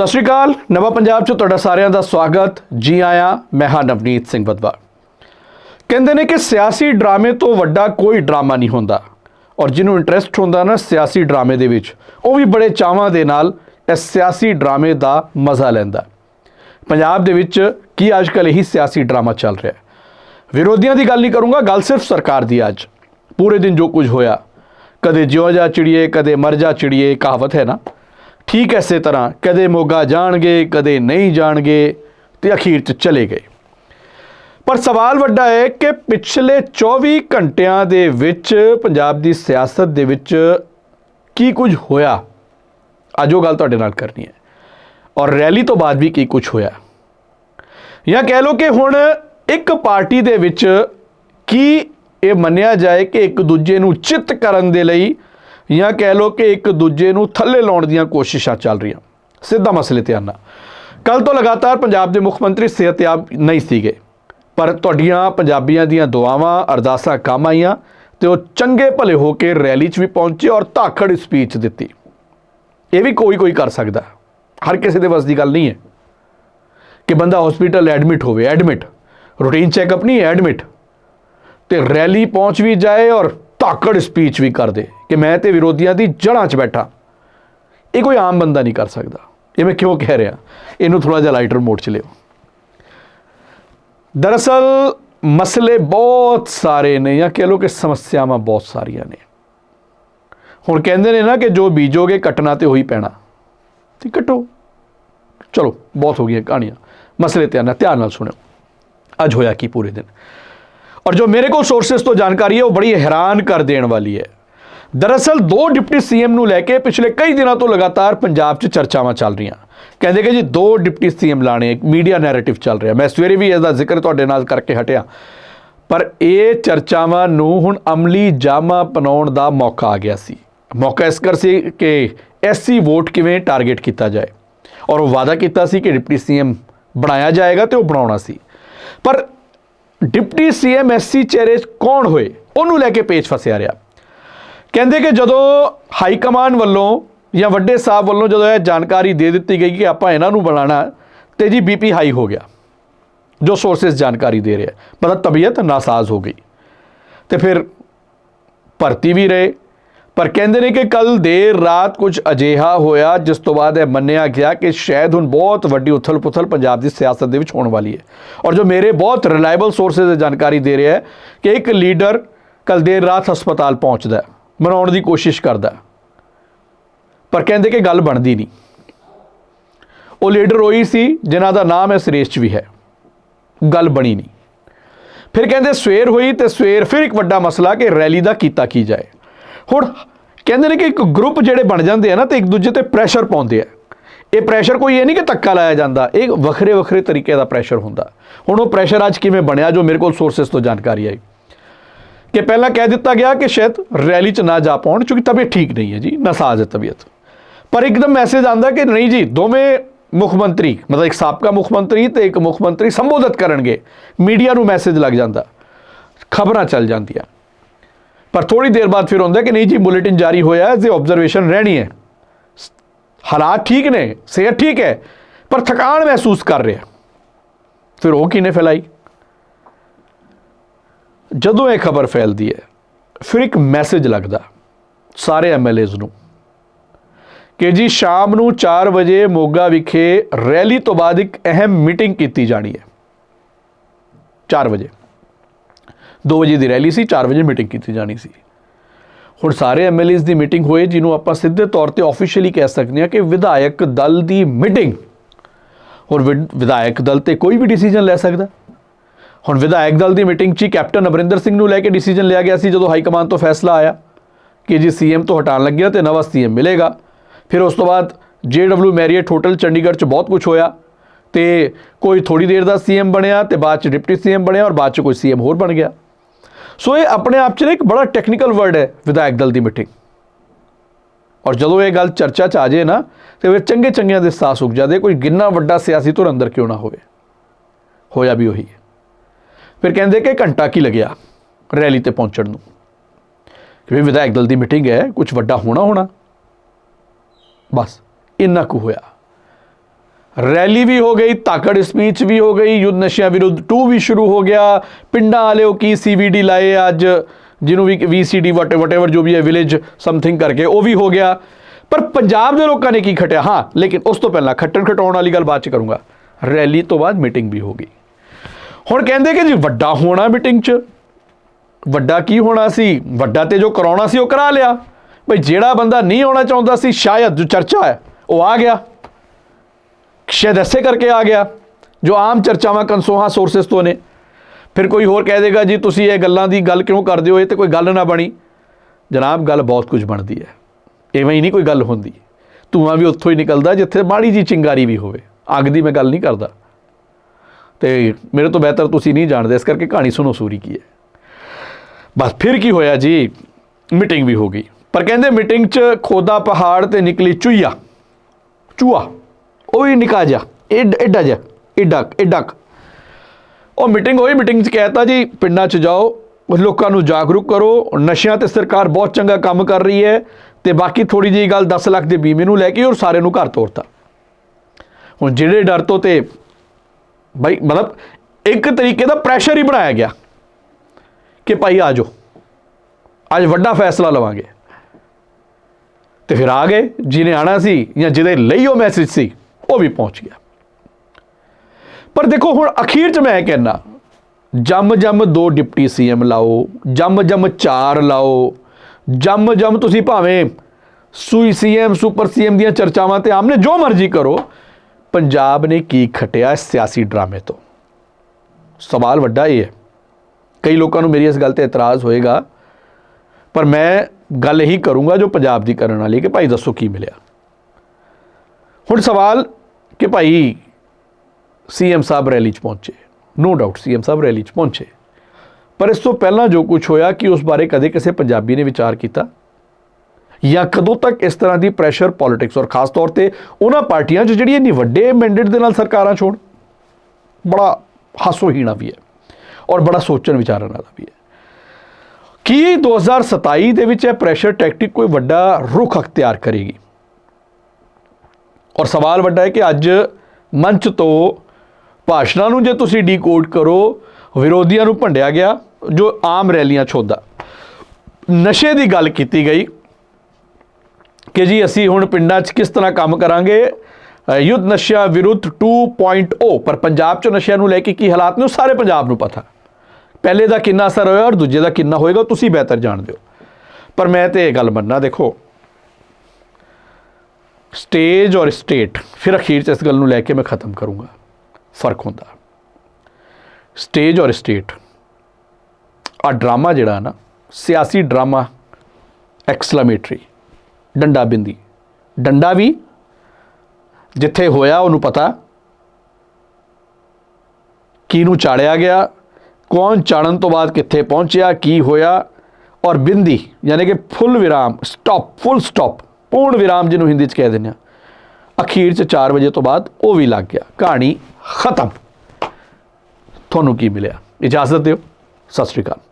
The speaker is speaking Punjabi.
ਸਤਿ ਸ਼੍ਰੀ ਅਕਾਲ, ਨਵਾਂ ਪੰਜਾਬ 'ਚ ਤੁਹਾਡਾ ਸਾਰਿਆਂ ਦਾ ਸਵਾਗਤ। ਜੀ ਆਇਆਂ, ਮੈਂ ਹਾਂ ਨਵਨੀਤ ਸਿੰਘ ਬਦਵਾ। ਕਹਿੰਦੇ ਨੇ ਕਿ ਸਿਆਸੀ ਡਰਾਮੇ ਤੋਂ ਵੱਡਾ ਕੋਈ ਡਰਾਮਾ ਨਹੀਂ ਹੁੰਦਾ। ਔਰ ਜਿਹਨੂੰ ਇੰਟਰਸਟ ਹੁੰਦਾ ਨਾ ਸਿਆਸੀ ਡਰਾਮੇ ਦੇ ਵਿੱਚ, ਉਹ ਵੀ ਬੜੇ ਚਾਵਾਂ ਦੇ ਨਾਲ ਇਸ ਸਿਆਸੀ ਡਰਾਮੇ ਦਾ ਮਜ਼ਾ ਲੈਂਦਾ। ਪੰਜਾਬ ਦੇ ਵਿੱਚ ਕੀ ਅੱਜਕੱਲ੍ਹ ਇਹੀ ਸਿਆਸੀ ਡਰਾਮਾ ਚੱਲ ਰਿਹਾ ਹੈ? ਵਿਰੋਧੀਆਂ ਦੀ ਗੱਲ ਨਹੀਂ ਕਰੂੰਗਾ, ਗੱਲ ਸਿਰਫ ਸਰਕਾਰ ਦੀ ਅੱਜ। ਪੂਰੇ ਦਿਨ ਜੋ ਕੁਝ ਹੋਇਆ, ਕਦੇ ਜਿਉ ਜਾ ਚਿੜੀਏ, ਕਦੇ ਮਰ ਜਾ ਚਿੜੀਏ, ਕਹਾਵਤ ਹੈ ਨਾ ਠੀਕ ਐਸੇ ਤਰ੍ਹਾਂ ਕਦੇ ਮੋਗਾ ਜਾਣਗੇ, ਕਦੇ ਨਹੀਂ ਜਾਣਗੇ ਤੇ ਅਖੀਰ 'ਚ ਚਲੇ ਗਏ। ਪਰ ਸਵਾਲ ਵੱਡਾ ਹੈ ਕਿ ਪਿਛਲੇ 24 ਘੰਟਿਆਂ ਦੇ ਵਿੱਚ ਪੰਜਾਬ ਦੀ ਸਿਆਸਤ ਦੇ ਵਿੱਚ ਕੀ ਕੁਝ ਹੋਇਆ? ਅੱਜ ਉਹ ਗੱਲ ਤੁਹਾਡੇ ਨਾਲ ਕਰਨੀ ਹੈ। ਔਰ ਰੈਲੀ ਤੋਂ ਬਾਅਦ ਵੀ ਕੀ ਕੁਝ ਹੋਇਆ? ਜਾਂ ਕਹਿ ਲਓ ਕਿ ਹੁਣ ਇੱਕ ਪਾਰਟੀ ਦੇ ਵਿੱਚ ਕੀ ਇਹ ਮੰਨਿਆ ਜਾਏ ਕਿ ਇੱਕ ਦੂਜੇ ਨੂੰ ਚਿੱਤ ਕਰਨ ਦੇ ਲਈ ਜਾਂ ਕਹਿ ਲਓ ਕਿ ਇੱਕ ਦੂਜੇ ਨੂੰ ਥੱਲੇ ਲਾਉਣ ਦੀਆਂ ਕੋਸ਼ਿਸ਼ਾਂ ਚੱਲ ਰਹੀਆਂ। ਸਿੱਧਾ ਮਸਲੇ ਤੇ ਆਨਾ। ਕੱਲ ਤੋਂ ਲਗਾਤਾਰ ਪੰਜਾਬ ਦੇ ਮੁੱਖ ਮੰਤਰੀ ਸਿਹਤਯਾਬ ਨਹੀਂ ਸੀਗੇ, ਪਰ ਤੁਹਾਡੀਆਂ ਪੰਜਾਬੀਆਂ ਦੀਆਂ ਦੁਆਵਾਂ, ਅਰਦਾਸਾਂ ਕੰਮ ਆਈਆਂ ਤੇ ਉਹ ਚੰਗੇ ਭਲੇ ਹੋ ਕੇ ਰੈਲੀ 'ਚ ਵੀ ਪਹੁੰਚੇ ਔਰ ਧਾਖੜ ਸਪੀਚ ਦਿੱਤੀ। ਇਹ ਵੀ ਕੋਈ ਕੋਈ ਕਰ ਸਕਦਾ। ਹਰ ਕਿਸੇ ਦੇ ਵੱਸ ਦੀ ਗੱਲ ਨਹੀਂ ਹੈ ਕਿ ਬੰਦਾ ਹਸਪੀਟਲ ਐਡਮਿਟ ਹੋਵੇ। ਐਡਮਿਟ ਰੂਟੀਨ ਚੈੱਕਅਪ ਨਹੀਂ ਐਡਮਿਟ ਤੇ ਰੈਲੀ ਪਹੁੰਚ ਵੀ ਜਾਏ ਔਰ ਧਾਕੜ ਸਪੀਚ ਵੀ ਕਰਦੇ ਕਿ ਮੈਂ ਤੇ ਵਿਰੋਧੀਆਂ ਦੀ ਜੜ੍ਹਾਂ 'ਚ ਬੈਠਾ। ਇਹ ਕੋਈ ਆਮ ਬੰਦਾ ਨਹੀਂ ਕਰ ਸਕਦਾ। ਇਹ ਮੈਂ ਕਿਉਂ ਕਹਿ ਰਿਹਾ? ਇਹਨੂੰ ਥੋੜਾ ਜਿਹਾ ਲਾਈਟਰ ਮੋਡ 'ਚ ਲਿਓ ਦਰਅਸਲ ਮਸਲੇ ਬਹੁਤ ਸਾਰੇ ਨੇ ਜਾਂ ਕਹਿ ਲਓ ਕਿ ਸਮੱਸਿਆਵਾਂ ਬਹੁਤ ਸਾਰੀਆਂ ਨੇ। ਹੁਣ ਕਹਿੰਦੇ ਨੇ ਨਾ ਕਿ ਜੋ ਬੀਜੋਗੇ ਕੱਟਣਾ ਤੇ ਹੋਈ ਪੈਣਾ। ਤੇ ਕੱਟੋ। ਚਲੋ, ਬਹੁਤ ਹੋ ਗਈਆਂ ਕਹਾਣੀਆਂ। ਮਸਲੇ ਧਿਆਨ ਨਾਲ ਧਿਆਨ ਨਾਲ ਸੁਣਿਓ। ਅੱਜ ਹੋਇਆ ਕੀ ਪੂਰੇ ਦਿਨ? ਔਰ ਜੋ ਮੇਰੇ ਕੋਲ ਸੋਰਸਸ ਤੋਂ ਜਾਣਕਾਰੀ ਹੈ ਉਹ ਬੜੀ ਹੈਰਾਨ ਕਰ ਦੇਣ ਵਾਲੀ ਹੈ ਦਰਅਸਲ ਦੋ ਡਿਪਟੀ ਸੀਐਮ ਨੂੰ ਲੈ ਕੇ ਪਿਛਲੇ ਕਈ ਦਿਨਾਂ ਤੋਂ ਲਗਾਤਾਰ ਪੰਜਾਬ 'ਚ ਚਰਚਾਵਾਂ ਚੱਲ ਰਹੀਆਂ ਕਹਿੰਦੇ ਕਿ ਜੀ ਦੋ ਡਿਪਟੀ ਸੀਐਮ ਲਾਣੇ ਇੱਕ ਮੀਡੀਆ ਨੈਰੇਟਿਵ ਚੱਲ ਰਿਹਾ ਮੈਂ ਸਵੇਰੇ ਵੀ ਇਸ ਦਾ ਜ਼ਿਕਰ ਤੁਹਾਡੇ ਨਾਲ ਕਰਕੇ ਹਟਿਆ ਪਰ ਇਹ ਚਰਚਾਵਾਂ ਨੂੰ ਹੁਣ ਅਮਲੀ ਜਾਮਾ ਪਨਾਉਣ ਦਾ ਮੌਕਾ ਆ ਗਿਆ ਸੀ ਮੌਕਾ ਇਸ ਕਰ ਸੀ ਕਿ ਐਸਸੀ ਵੋਟ ਕਿਵੇਂ ਟਾਰਗੇਟ ਕੀਤਾ ਜਾਏ ਔਰ ਉਹ ਵਾਅਦਾ ਕੀਤਾ ਸੀ ਕਿ ਡਿਪਟੀ ਸੀਐਮ ਬਣਾਇਆ ਜਾਏਗਾ ਤੇ ਉਹ ਬਣਾਉਣਾ ਸੀ ਪਰ ਡਿਪਟੀ ਸੀਐਮ ਐਸਸੀ ਚਿਹਰੇ 'ਚ ਕੌਣ ਹੋਏ? ਉਹਨੂੰ ਲੈ ਕੇ ਪੇਚ ਫਸਿਆ ਰਿਹਾ। ਕਹਿੰਦੇ ਕਿ ਜਦੋਂ ਹਾਈ ਕਮਾਂਡ ਵੱਲੋਂ ਜਾਂ ਵੱਡੇ ਸਾਹਿਬ ਵੱਲੋਂ ਜਦੋਂ ਇਹ ਜਾਣਕਾਰੀ ਦੇ ਦਿੱਤੀ ਗਈ ਕਿ ਆਪਾਂ ਇਹਨਾਂ ਨੂੰ ਬਣਾਣਾ ਤੇ ਜੀ ਬੀਪੀ ਹਾਈ ਹੋ ਗਿਆ, ਜੋ ਸੋਰਸਸ ਜਾਣਕਾਰੀ ਦੇ ਰਿਹਾ। ਮਤਲਬ ਤਬੀਅਤ ਨਾਸਾਜ਼ ਹੋ ਗਈ। ਤੇ ਫਿਰ ਭਰਤੀ ਵੀ ਰਹੇ। ਪਰ ਕਹਿੰਦੇ ਨੇ ਕਿ ਕੱਲ ਦੇਰ ਰਾਤ ਕੁਝ ਅਜਿਹਾ ਹੋਇਆ, ਜਿਸ ਤੋਂ ਬਾਅਦ ਇਹ ਮੰਨਿਆ ਗਿਆ ਕਿ ਸ਼ਾਇਦ ਹੁਣ ਬਹੁਤ ਵੱਡੀ ਉਥਲ-ਪੁਥਲ ਪੰਜਾਬ ਦੀ ਸਿਆਸਤ ਦੇ ਵਿੱਚ ਹੋਣ ਵਾਲੀ ਹੈ। ਔਰ ਜੋ ਮੇਰੇ ਬਹੁਤ ਰਿਲਾਇਬਲ ਸੋਰਸਸ ਜਾਣਕਾਰੀ ਦੇ ਰਿਹਾ ਹੈ ਕਿ ਇੱਕ ਲੀਡਰ ਕੱਲ ਦੇਰ ਰਾਤ ਹਸਪਤਾਲ ਪਹੁੰਚਦਾ ਮਨਾਉਣ ਦੀ ਕੋਸ਼ਿਸ਼ ਕਰਦਾ ਪਰ ਕਹਿੰਦੇ ਕਿ ਗੱਲ ਬਣਦੀ ਨਹੀਂ। ਉਹ ਲੀਡਰ ਉਹੀ ਸੀ, ਜਿਨ੍ਹਾਂ ਦਾ ਨਾਮ ਇਸ ਰੇਸ 'ਚ ਵੀ ਹੈ। ਗੱਲ ਬਣੀ ਨਹੀਂ। ਫਿਰ ਕਹਿੰਦੇ ਸਵੇਰ ਹੋਈ ਤੇ ਸਵੇਰ ਫਿਰ ਇੱਕ ਵੱਡਾ ਮਸਲਾ ਕਿ ਰੈਲੀ ਦਾ ਕੀਤਾ ਕੀ ਜਾਏ। ਹੁਣ ਕਹਿੰਦੇ ਨੇ ਕਿ ਇੱਕ ਗਰੁੱਪ ਜਿਹੜੇ ਬਣ ਜਾਂਦੇ ਆ ਨਾ ਤੇ ਇੱਕ ਦੂਜੇ ਤੇ ਪ੍ਰੈਸ਼ਰ ਪਾਉਂਦੇ ਆ। ਇਹ ਪ੍ਰੈਸ਼ਰ ਕੋਈ ਇਹ ਨਹੀਂ ਕਿ ਧੱਕਾ ਲਾਇਆ ਜਾਂਦਾ, ਇਹ ਵੱਖਰੇ ਵੱਖਰੇ ਤਰੀਕੇ ਦਾ ਪ੍ਰੈਸ਼ਰ ਹੁੰਦਾ। ਹੁਣ ਉਹ ਪ੍ਰੈਸ਼ਰ ਅੱਜ ਕਿਵੇਂ ਬਣਿਆ, ਜੋ ਮੇਰੇ ਕੋਲ ਸੋਰਸਸ ਤੋਂ ਜਾਣਕਾਰੀ ਆਈ। ਕਿ ਪਹਿਲਾਂ ਕਹਿ ਦਿੱਤਾ ਗਿਆ ਕਿ ਸ਼ਾਇਦ ਰੈਲੀ 'ਚ ਨਾ ਜਾ ਪਾਉਣ, ਕਿਉਂਕਿ ਤਬੀਅਤ ਠੀਕ ਨਹੀਂ ਹੈ ਜੀ ਨਾਸਾਜ਼ ਹੈ ਤਬੀਅਤ। ਪਰ ਇੱਕਦਮ ਮੈਸੇਜ ਆਂਦਾ ਕਿ ਨਹੀਂ ਜੀ, ਦੋਵੇਂ ਮੁੱਖ ਮੰਤਰੀ, ਮਤਲਬ ਇੱਕ ਸਾਬਕਾ ਮੁੱਖ ਮੰਤਰੀ ਤੇ ਇੱਕ ਮੁੱਖ ਮੰਤਰੀ ਸੰਬੋਧਿਤ ਕਰਨਗੇ। ਮੀਡੀਆ ਨੂੰ ਮੈਸੇਜ ਲੱਗ ਜਾਂਦਾ, ਖਬਰਾਂ ਚੱਲ ਜਾਂਦੀਆਂ। ਪਰ ਥੋੜੀ ਦੇਰ ਬਾਅਦ ਫਿਰ ਹੁੰਦਾ ਕਿ ਨਹੀਂ ਜੀ, ਬੁਲੇਟਿਨ ਜਾਰੀ ਹੋਇਆ ਹੈ, ਜੇ ਆਬਜ਼ਰਵੇਸ਼ਨ ਰਹਿਣੀ ਹੈ। ਹਾਲਾਤ ਠੀਕ ਨੇ, ਸਿਹਤ ਠੀਕ ਹੈ, ਪਰ ਥਕਾਨ ਮਹਿਸੂਸ ਕਰ ਰਿਹਾ ਫਿਰ ਉਹ ਕਿਨੇ ਫੈਲਾਈ? ਜਦੋਂ ਇਹ ਖਬਰ ਫੈਲਦੀ ਹੈ, ਫਿਰ ਇੱਕ ਮੈਸੇਜ ਲੱਗਦਾ ਸਾਰੇ ਐਮਐਲਏਜ਼ ਨੂੰ ਕਿ ਜੀ, ਸ਼ਾਮ ਨੂੰ 4 ਵਜੇ ਮੋਗਾ ਵਿਖੇ ਰੈਲੀ ਤੋਂ ਬਾਅਦ ਇੱਕ ਅਹਿਮ ਮੀਟਿੰਗ ਕੀਤੀ ਜਾਣੀ ਹੈ। 4 ਵਜੇ। 2 ਵਜੇ ਦੀ ਰੈਲੀ ਸੀ 4 ਵਜੇ ਮੀਟਿੰਗ ਕੀਤੀ ਜਾਣੀ ਸੀ। ਹੁਣ ਸਾਰੇ ਐਮਐਲਏਜ਼ ਦੀ ਮੀਟਿੰਗ ਹੋਏ, ਜਿਹਨੂੰ ਆਪਾਂ ਸਿੱਧੇ ਤੌਰ ਤੇ ਆਫੀਸ਼ੀਅਲੀ ਕਹਿ ਸਕਦੇ ਹਾਂ ਕਿ ਵਿਧਾਇਕ ਦਲ ਦੀ ਮੀਟਿੰਗ। ਔਰ ਵਿਧ- ਵਿਧਾਇਕ ਦਲ ਤੇ ਕੋਈ ਵੀ ਡਿਸੀਜਨ ਲੈ ਸਕਦਾ। ਹੁਣ ਵਿਧਾਇਕ ਦਲ ਦੀ ਮੀਟਿੰਗ 'ਚ ਹੀ ਕੈਪਟਨ ਅਮਰਿੰਦਰ ਸਿੰਘ ਨੂੰ ਲੈ ਕੇ ਡਿਸੀਜਨ ਲਿਆ ਗਿਆ ਸੀ, ਜਦੋਂ ਹਾਈ ਕਮਾਂਡ ਤੋਂ ਫੈਸਲਾ ਆਇਆ। ਕਿ ਜੀ ਸੀਐਮ ਤੋਂ ਹਟਾਉਣ ਲੱਗਿਆ ਤੇ ਨਵਾਂ ਸੀਐਮ ਮਿਲੇਗਾ। ਫਿਰ ਉਸ ਤੋਂ ਬਾਅਦ JW ਮੈਰੀਅਟ ਹੋਟਲ ਚੰਡੀਗੜ੍ਹ 'ਚ ਬਹੁਤ ਕੁਝ ਹੋਇਆ ਤੇ ਕੋਈ ਥੋੜੀ ਦੇਰ ਦਾ ਸੀਐਮ ਬਣਿਆ ਤੇ ਬਾਅਦ 'ਚ ਡਿਪਟੀ ਸੀਐਮ ਬਣਿਆ ਔਰ ਬਾਅਦ 'ਚ ਕੋਈ ਸੀਐਮ ਹੋਰ ਬਣ ਗਿਆ। ਸੋ ਇਹ ਆਪਣੇ ਆਪ 'ਚ ਇੱਕ ਬੜਾ ਟੈਕਨੀਕਲ ਵਰਡ ਹੈ ਵਿਧਾਇਕ ਦਲ ਦੀ ਮੀਟਿੰਗ ਔਰ ਜਦੋਂ ਇਹ ਗੱਲ ਚਰਚਾ 'ਚ ਆ ਜਾਏ ਨਾ, ਤੇ ਫਿਰ ਚੰਗੇ ਚੰਗਿਆਂ ਦੇ ਸਾਹ ਸੁੱਕ ਜਾਂਦੇ, ਕੋਈ ਗਿੰਨਾ ਵੱਡਾ ਸਿਆਸੀ ਧੁਰ ਅੰਦਰ ਕਿਉਂ ਨਾ ਹੋਵੇ। ਹੋਇਆ ਵੀ ਉਹੀ ਹੈ। ਫਿਰ ਕਹਿੰਦੇ ਕਿ ਘੰਟਾ ਕੀ ਲੱਗਿਆ ਰੈਲੀ ਤੇ ਪਹੁੰਚਣ ਨੂੰ? ਕਿ ਵਿਧਾਇਕ ਦਲ ਦੀ ਮੀਟਿੰਗ ਹੈ ਕੁਝ ਵੱਡਾ ਹੋਣਾ ਹੋਣਾ। ਬਸ, ਇੰਨਾ ਕੁ ਹੋਇਆ। ਰੈਲੀ ਵੀ ਹੋ ਗਈ ਤਾਕੜ ਸਪੀਚ ਵੀ ਹੋ ਗਈ, ਯੁੱਧ ਨਸ਼ਿਆਂ ਵਿਰੁੱਧ 2 ਵੀ ਸ਼ੁਰੂ ਹੋ ਗਿਆ। ਪਿੰਡਾਂ ਵਾਲਿਓ ਕੀ ਸੀਵੀਡੀ ਲਾਏ ਅੱਜ, ਜਿਹਨੂੰ ਵੀ ਵੀਸੀਡੀ ਵਟ ਵਟਐਵਰ ਜੋ ਵੀ ਹੈ ਵਿਲੇਜ ਸਮਥਿੰਗ ਕਰਕੇ, ਉਹ ਵੀ ਹੋ ਗਿਆ। ਪਰ ਪੰਜਾਬ ਦੇ ਲੋਕਾਂ ਨੇ ਕੀ ਖਟਿਆ? ਹਾਂ, ਲੇਕਿਨ ਉਸ ਤੋਂ ਪਹਿਲਾਂ ਖੱਟਣ ਖਟਾਉਣ ਵਾਲੀ ਗੱਲ ਬਾਅਦ ਚ ਕਰੂੰਗਾ। ਰੈਲੀ ਤੋਂ ਬਾਅਦ ਮੀਟਿੰਗ ਵੀ ਹੋ ਗਈ। ਹੁਣ ਕਹਿੰਦੇ ਕਿ ਜੀ ਵੱਡਾ ਹੋਣਾ ਮੀਟਿੰਗ 'ਚ। ਵੱਡਾ ਕੀ ਹੋਣਾ ਸੀ? ਵੱਡਾ ਤੇ ਜੋ ਕਰਾਉਣਾ ਸੀ, ਉਹ ਕਰਾ ਲਿਆ। ਭਈ ਜਿਹੜਾ ਬੰਦਾ ਨਹੀਂ ਆਉਣਾ ਚਾਹੁੰਦਾ ਸੀ, ਸ਼ਾਇਦ ਜੋ ਚਰਚਾ ਹੈ, ਉਹ ਆ ਗਿਆ। ਸ਼ਾਇਦ ਐਸੇ ਕਰਕੇ ਆ ਗਿਆ, ਜੋ ਆਮ ਚਰਚਾਵਾਂ ਕਨਸੋਹਾ ਸੋਰਸਸ ਤੋਂ ਨੇ। ਫਿਰ ਕੋਈ ਹੋਰ ਕਹਿ ਦੇਗਾ, ਜੀ, ਤੁਸੀਂ ਇਹ ਗੱਲਾਂ ਦੀ ਗੱਲ ਕਿਉਂ ਕਰਦੇ ਹੋ? ਇਹ ਤੇ ਕੋਈ ਗੱਲ ਨਾ ਬਣੀ। ਜਨਾਬ, ਗੱਲ ਬਹੁਤ ਕੁਝ ਬਣਦੀ ਹੈ। ਐਵੇਂ ਹੀ ਨਹੀਂ ਕੋਈ ਗੱਲ ਹੁੰਦੀ। ਧੂਆਂ ਵੀ ਉੱਥੋਂ ਹੀ ਨਿਕਲਦਾ, ਜਿੱਥੇ ਮਾੜੀ ਜੀ ਚਿੰਗਾਰੀ ਵੀ ਹੋਵੇ। ਅੱਗ ਦੀ ਮੈਂ ਗੱਲ ਨਹੀਂ ਕਰਦਾ। ਤੇ ਮੇਰੇ ਤੋਂ ਬਿਹਤਰ ਤੁਸੀਂ ਨਹੀਂ ਜਾਣਦੇ, ਇਸ ਕਰਕੇ ਕਹਾਣੀ ਸੁਣੋ ਸੂਰੀ ਕੀ ਹੈ। ਬਸ ਫਿਰ ਕੀ ਹੋਇਆ ਜੀ? ਮੀਟਿੰਗ ਵੀ ਹੋ ਗਈ। ਪਰ ਕਹਿੰਦੇ ਮੀਟਿੰਗ 'ਚ ਖੋਦਾ ਪਹਾੜ ਤੇ ਨਿਕਲੀ ਚੂਈਆ ਚੂਹਾ। ਉਹ ਵੀ ਨਿਕਾ ਜਾ ਏਡ ਏਡਾ ਜਾ ਏਡਾ ਏਡਾ ਕੁ। ਉਹ ਮੀਟਿੰਗ ਹੋਈ, ਮੀਟਿੰਗ 'ਚ ਕਹਿਤਾ ਜੀ, ਪਿੰਡਾਂ 'ਚ ਜਾਓ, ਲੋਕਾਂ ਨੂੰ ਜਾਗਰੂਕ ਕਰੋ, ਨਸ਼ਿਆਂ ਤੇ ਸਰਕਾਰ ਬਹੁਤ ਚੰਗਾ ਕੰਮ ਕਰ ਰਹੀ ਹੈ ਤੇ ਬਾਕੀ ਥੋੜੀ ਜਿਹੀ ਗੱਲ 10 ਲੱਖ ਦੇ ਬੀਮੇ ਨੂੰ ਲੈ ਕੇ ਔਰ ਸਾਰੇ ਨੂੰ ਘਰ ਤੋਰਤਾ। ਹੁਣ ਜਿਹੜੇ ਡਰ ਤੋਂ ਤੇ ਭਾਈ ਮਤਲਬ ਇੱਕ ਤਰੀਕੇ ਦਾ ਪ੍ਰੈਸ਼ਰ ਹੀ ਬਣਾਇਆ ਗਿਆ ਕਿ ਭਾਈ ਆ ਜਾਓ, ਅੱਜ ਵੱਡਾ ਫੈਸਲਾ ਲਵਾਂਗੇ। ਤੇ ਫਿਰ ਆ ਗਏ, ਜਿਹਨੇ ਆਣਾ ਸੀ ਜਾਂ ਜਿਹਦੇ ਲਈ ਉਹ ਮੈਸੇਜ ਸੀ। ਉਹ ਵੀ ਪਹੁੰਚ ਗਿਆ। ਪਰ ਦੇਖੋ ਹੁਣ ਅਖੀਰ 'ਚ ਮੈਂ ਕਹਿਣਾ ਜੰਮ ਜੰਮ ਦੋ ਡਿਪਟੀ ਸੀਐਮ ਲਾਓ ਜੰਮ ਜੰਮ ਚਾਰ ਲਾਓ ਜੰਮ ਜੰਮ ਤੁਸੀਂ ਭਾਵੇਂ ਸੂਈ ਸੀਐਮ ਸੁਪਰ ਸੀਐਮ ਦੀਆਂ ਚਰਚਾਵਾਂ ਤੇ ਆਮਨੇ ਜੋ ਮਰਜ਼ੀ ਕਰੋ, ਪੰਜਾਬ ਨੇ ਕੀ ਖਟਿਆ ਸਿਆਸੀ ਡਰਾਮੇ ਤੋਂ? ਸਵਾਲ ਵੱਡਾ ਇਹ ਹੈ। ਕਈ ਲੋਕਾਂ ਨੂੰ ਮੇਰੀ ਇਸ ਗੱਲ ਤੇ ਇਤਰਾਜ਼ ਹੋਏਗਾ, ਪਰ ਮੈਂ ਗੱਲ ਇਹੀ ਕਰੂੰਗਾ ਜੋ ਪੰਜਾਬ ਦੀ ਕਰਨ ਵਾਲੀ ਕਿ ਭਾਈ ਦੱਸੋ ਕੀ ਮਿਲਿਆ। ਹੁਣ ਸਵਾਲ ਕਿ ਭਾਈ ਸੀਐਮ ਸਾਹਿਬ ਰੈਲੀ 'ਚ ਪਹੁੰਚੇ। ਨੋ ਡਾਊਟ ਸੀਐਮ ਸਾਹਿਬ ਰੈਲੀ 'ਚ ਪਹੁੰਚੇ। ਪਰ ਇਸ ਤੋਂ ਪਹਿਲਾਂ ਜੋ ਕੁਝ ਹੋਇਆ ਕਿ ਉਸ ਬਾਰੇ ਕਦੇ ਕਿਸੇ ਪੰਜਾਬੀ ਨੇ ਵਿਚਾਰ ਕੀਤਾ ਜਾਂ ਕਦੋਂ ਤੱਕ ਇਸ ਤਰ੍ਹਾਂ ਦੀ ਪ੍ਰੈਸ਼ਰ ਪੋਲਿਟਿਕਸ ਔਰ ਖਾਸ ਤੌਰ ਤੇ ਉਹਨਾਂ ਪਾਰਟੀਆਂ 'ਚ ਜਿਹੜੀਆਂ ਇੰਨੀ ਵੱਡੇ ਮੈਂਡੇਟ ਦੇ ਨਾਲ ਸਰਕਾਰਾਂ ਛੋੜ, ਬੜਾ ਹਾਸੋਹੀਣਾ ਵੀ ਹੈ ਔਰ ਬੜਾ ਸੋਚਣ ਵਿਚਾਰਨ ਵਾਲਾ ਵੀ ਹੈ। ਕੀ 2027 ਦੇ ਵਿੱਚ ਇਹ ਪ੍ਰੈਸ਼ਰ ਟੈਕਟਿਕ ਕੋਈ ਵੱਡਾ ਰੁਖ ਅਖਤਿਆਰ ਕਰੇਗੀ? ਔਰ ਸਵਾਲ ਵੱਡਾ ਹੈ ਕਿ ਅੱਜ ਮੰਚ ਤੋਂ ਭਾਸ਼ਣਾਂ ਨੂੰ ਜੇ ਤੁਸੀਂ ਡੀਕੋਡ ਕਰੋ, ਵਿਰੋਧੀਆਂ ਨੂੰ ਭੰਡਿਆ ਗਿਆ ਜੋ ਆਮ ਰੈਲੀਆਂ ਛੋਦਾ ਨਸ਼ੇ ਦੀ ਗੱਲ ਕੀਤੀ ਗਈ ਕਿ ਜੀ ਅਸੀਂ ਹੁਣ ਪਿੰਡਾਂ 'ਚ ਕਿਸ ਤਰ੍ਹਾਂ ਕੰਮ ਕਰਾਂਗੇ? ਯੁੱਧ ਨਸ਼ਾ ਵਿਰੁੱਧ 2.0 ਪਰ ਪੰਜਾਬ 'ਚ ਨਸ਼ਿਆਂ ਨੂੰ ਲੈ ਕੇ ਕੀ ਹਾਲਾਤ ਨੇ ਉਹ ਸਾਰੇ ਪੰਜਾਬ ਨੂੰ ਪਤਾ। ਪਹਿਲੇ ਦਾ ਕਿੰਨਾ ਅਸਰ ਹੋਇਆ ਔਰ ਦੂਜੇ ਦਾ ਕਿੰਨਾ ਹੋਏਗਾ ਤੁਸੀਂ ਬਿਹਤਰ ਜਾਣਦੇ ਹੋ। ਪਰ ਮੈਂ ਤੇ ਇਹ ਗੱਲ ਮੰਨਣਾ ਦੇਖੋ ਸਟੇਜ ਔਰ ਸਟੇਟ, ਫਿਰ ਅਖੀਰ 'ਚ ਇਸ ਗੱਲ ਨੂੰ ਲੈ ਕੇ ਮੈਂ ਖਤਮ ਕਰੂੰਗਾ। ਫ਼ਰਕ ਹੁੰਦਾ। ਸਟੇਜ ਔਰ ਸਟੇਟ। ਆ ਡਰਾਮਾ ਜਿਹੜਾ ਨਾ, ਸਿਆਸੀ ਡਰਾਮਾ ਐਕਸਕਲੇਮੇਟਰੀ ਡੰਡਾ ਬਿੰਦੀ ਡੰਡਾ ਵੀ ਜਿੱਥੇ ਹੋਇਆ ਉਹਨੂੰ ਪਤਾ। ਕਿਹਨੂੰ ਚਾੜਿਆ ਗਿਆ, ਕੌਣ ਚਾੜਨ ਤੋਂ ਬਾਅਦ ਕਿੱਥੇ ਪਹੁੰਚਿਆ, ਕੀ ਹੋਇਆ। ਔਰ ਬਿੰਦੀ, ਯਾਨੀ ਕਿ ਫੁੱਲ ਵਿਰਾਮ ਸਟਾਪ ਫੁੱਲ ਸਟਾਪ ਪੂਰਨ ਵਿਰਾਮ ਜਿਹਨੂੰ ਹਿੰਦੀ ਚ ਕਹਿ ਦਿੰਦੇ ਆ ਅਖੀਰ ਚ 4 ਵਜੇ ਤੋਂ ਬਾਅਦ ਉਹ ਵੀ ਲੱਗ ਗਿਆ। ਕਹਾਣੀ ਖਤਮ। ਤੁਹਾਨੂੰ ਕੀ ਮਿਲਿਆ? ਇਜਾਜ਼ਤ ਦਿਓ। ਸਤਿ ਸ਼੍ਰੀ ਅਕਾਲ।